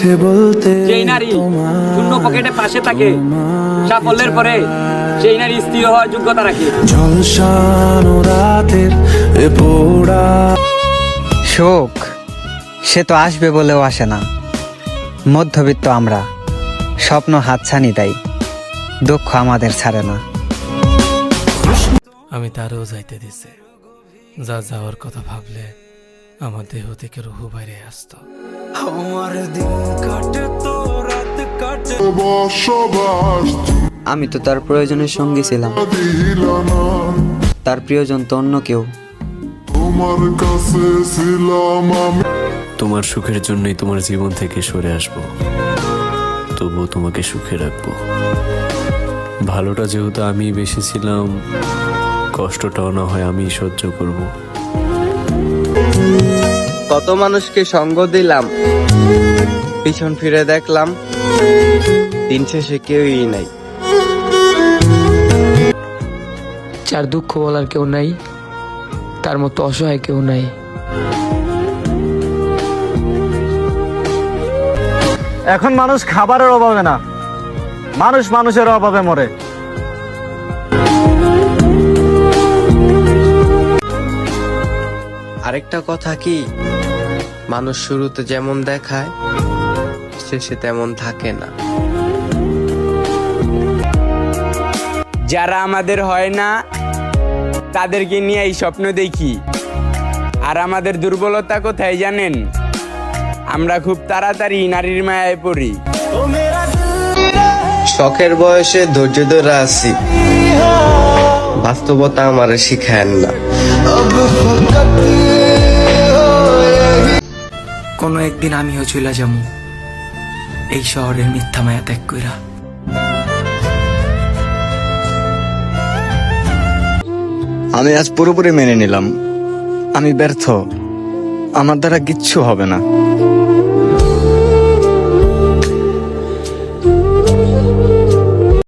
মিছে বলতে যেই নারী শূন্য পকেটে পাশে থাকে সাফল্যের পরে সেই নারী স্থির হওয়ার যোগ্যতা রাখে। ঝলসানো রাতের পোড়া। শোক সে তো আসবে বলেও আসে না। মধ্যবিত্ত আমরা স্বপ্ন হাতছানি দেয় দুঃখ আমাদের ছাড়ে না। আমি তারও যাইতে দিছে। যা যাওয়ার কথা ভাবলে আমার দেহ থেকে রুহু বাইরে আসতো। আমার দিন কাটে তো রাত কাটে। বসবাস আমি তো তার প্রয়োজনের সঙ্গী ছিলাম। তার প্রিয়জন তো অন্য কেউ। তোমার কাছে ছিলাম আমি তোমার সুখের জন্যই তোমার জীবন থেকে সরে আসব। তবুও তোমাকে সুখে রাখব। ভালোটা যেহেতু আমি বেশি ছিলাম কষ্টটাও না হয় আমি সহ্য করব। কত মানুষকে সঙ্গ দিলাম। পিছন ফিরে দেখলাম দিন শেষে কেউই নাই। যার দুঃখ বলার কেউ নাই তার মতো অসহায় কেউ নাই। এখন মানুষ খাবারের অভাবে না। মানুষ মানুষের অভাবে মরে। আরেকটা কথা কি? মানুষ শুরুতে যেমন দেখায় শেষে তেমন থাকে না। যারা আমাদের হয় না তাদেরকে নিয়ে এই স্বপ্ন দেখি। আর আমাদের দুর্বলতা কোথায় জানেন? আমরা খুব তাড়াতাড়ি নারীর মায়ায় পড়ি। শখের বয়সে ধৈর্য ধরে আছি। বাস্তবতা আমার শিখায় না। কোনো একদিন আমিও চলে যাব এই শহরের মিথ্যা মায়া ত্যাগ কইরা। আমি আজ পুরোপুরি মেনে নিলাম। আমি ব্যর্থ। আমার দ্বারা কিচ্ছু হবে না।